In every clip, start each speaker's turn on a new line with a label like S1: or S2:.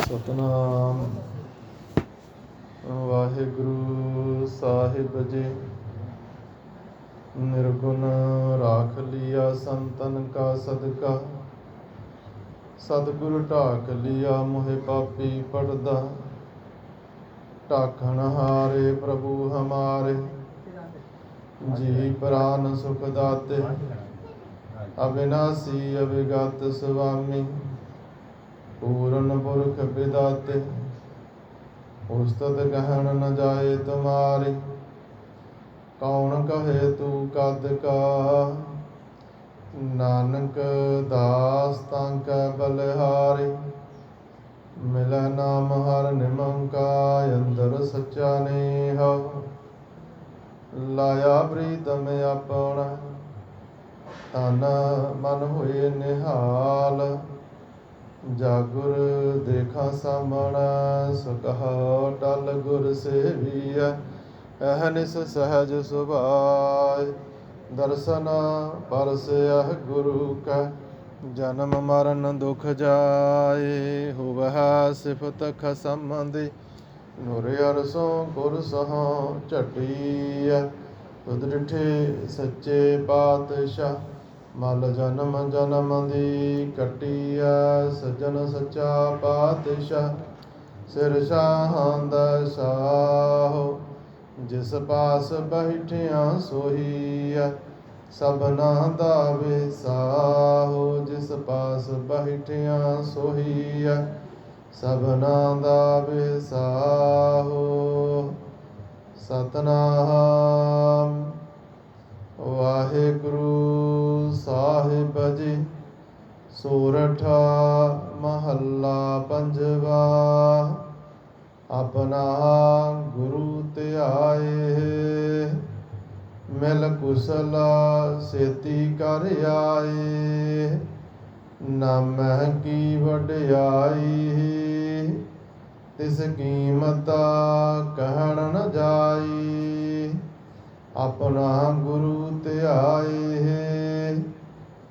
S1: ਸਤਨਾਮ। ਵਾਹਿਗੁਰੂ ਸਾਹਿਬ ਜੀ, ਨਿਰਗੁਣ ਰਾਖ ਲਿਆ ਸੰਤਨ ਕਾ ਸਦਕਾ। ਸਤਿਗੁਰ ਢਾਕ ਲਿਆ ਮੋਹਿ ਪਾਪੀ ਪੜਦਾ। ਢਾਕਣ ਹਾਰੇ ਪ੍ਰਭੂ ਹਮਾਰੇ। ਜੀ ਪ੍ਰਾਨ ਸੁਖ ਦਾਤੇ। ਅਬਿਨਾਸੀ ਅਵਿਗਤ ਸੁਆਮੀ। ਪੂਰਨ ਪੁਰਖ ਵਿਦਾਤੇ ਉਸਤਤ ਗਹਨ ਨ ਜਾਏ ਤੁਮਾਰੀ, ਕੌਣ ਕਹੇ ਤੂੰ ਕਦ ਕਾ? ਨਾਨਕ ਦਾਸ ਤਾਂ ਕੈ ਬਲਿਹਾਰੀ, ਮਿਲੈ ਨਾਮ ਹਰ ਨਿਮੰਕਾ ਅੰਦਰ ਸੱਚਾ ਨੇਹ। ਲਾਇਆ ਪ੍ਰੀਤਮ ਆਪਣਾ ਤਨ ਮਨ ਹੋਏ ਨਿਹਾਲ। ਜਾਗੁਰ ਦੇਖਾ ਸਾਮਣਾ ਸੁਕਹਾ ਟਲ ਗੁਰ ਸੇਵੀਐ ਅਹਨਿਸ ਸਹਜ ਸੁਭਾਇ, ਦਰਸ਼ਨ ਪਰਸਿਆ ਗੁਰੂ ਕੈ, ਜਨਮ ਮਰਨ ਦੁਖ ਜਾਏ, ਹੋਵਹਿ ਸਿਫਤ ਖਸਮੰਦੀ ਨੂਰ ਅਰਸੋਂ ਗੁਰ ਸਹਾਂ ਝਟੀਐ, ਤੁਧ ਡਿਠੇ ਸੱਚੇ ਪਾਤਸ਼ਾਹ ਮਲ ਜਨਮ ਜਨਮ ਦੀ ਕਟੀਐ, ਸਜਣ ਸੱਚਾ ਪਾਤਸ਼ਾਹ। ਸਿਰ ਸ਼ਾਹਾਂ ਦਾ ਸਾਹੋ, ਜਿਸ ਪਾਸ ਬੈਠਿਆ ਸੋਹੀਆ ਸਭਨਾ ਦਾ ਵਿਸਾਹੋ। ਜਿਸ ਪਾਸ ਬੈਠਿਆ ਸੋਹੀਆ ਸਭਨਾ ਦਾ ਵਿਸਾਹੋ। ਸਤਨਾਮ ਸੋਰਠਾ ਮਹੱਲਾ ਪੰਜਵਾ, ਆਪਣਾ ਗੁਰੂ ਧਿਆਏ। ਮਿਲ ਕੁਸਲ ਸੇਤੀ ਕਰ ਆਏ, ਨਾਮਹਿ ਕੀ ਵਡਿਆਈ। ਤਿਸ ਕੀਮਤਾ ਕਹਿਣ ਨ ਜਾਈ, ਆਪਣਾ ਗੁਰੂ ਧਿਆਏ।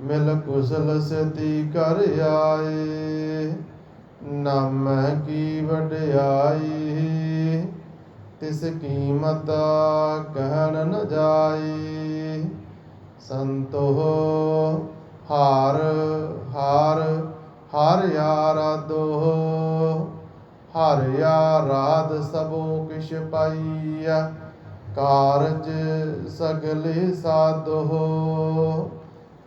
S1: ਮਿਲ ਕੁਸਲ ਸਤੀ ਕਰ ਆਏ, ਨਾਮ ਕੀ ਵਡਿਆਈ, ਤਿਸ ਕੀਮਤ ਕਹਿਣ ਨ ਜਾਈ। ਸੰਤੋ ਹਾਰ ਹਾਰ, ਹਰ ਆਰਾਧੋ, ਹਰ ਆਰਾਧ ਸਭੋ ਕਿਛ ਪਾਈਆ ਕਾਰਜ ਸਗਲੇ ਸਾਧੋ।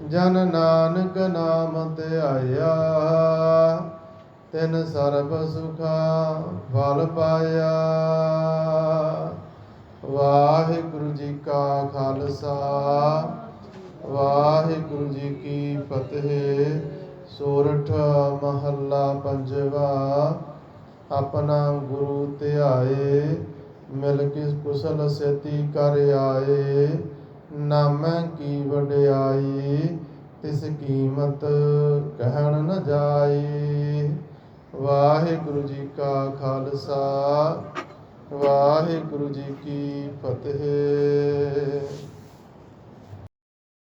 S1: ਜਨ ਨਾਨਕ ਨਾਮ ਧਿਆਇਆ ਤਿਨ ਸਰਬ ਸੁਖਾ ਫਲ ਪਾਇਆ। ਵਾਹਿਗੁਰੂ ਜੀ ਕਾ ਖਾਲਸਾ, ਵਾਹਿਗੁਰੂ ਜੀ ਕੀ ਫਤਿਹ। ਸੋਰਠ ਮਹੱਲਾ ਪੰਜਵਾ, ਆਪਣਾ ਗੁਰੂ ਧਿਆਏ, ਮਿਲ ਕੇ ਕੁਸਲ ਸੇਤੀ ਕਰ ਆਏ। ਨਾਮੈ ਕੀ ਵਡਿਆਈ, ਤਿਸ ਕੀਮਤ ਕਹਿਣ ਨ ਜਾਏ ਵਾਹਿਗੁਰੂ ਜੀ ਕਾ ਖਾਲਸਾ, ਵਾਹਿਗੁਰੂ ਜੀ ਕੀ ਫਤਿਹ।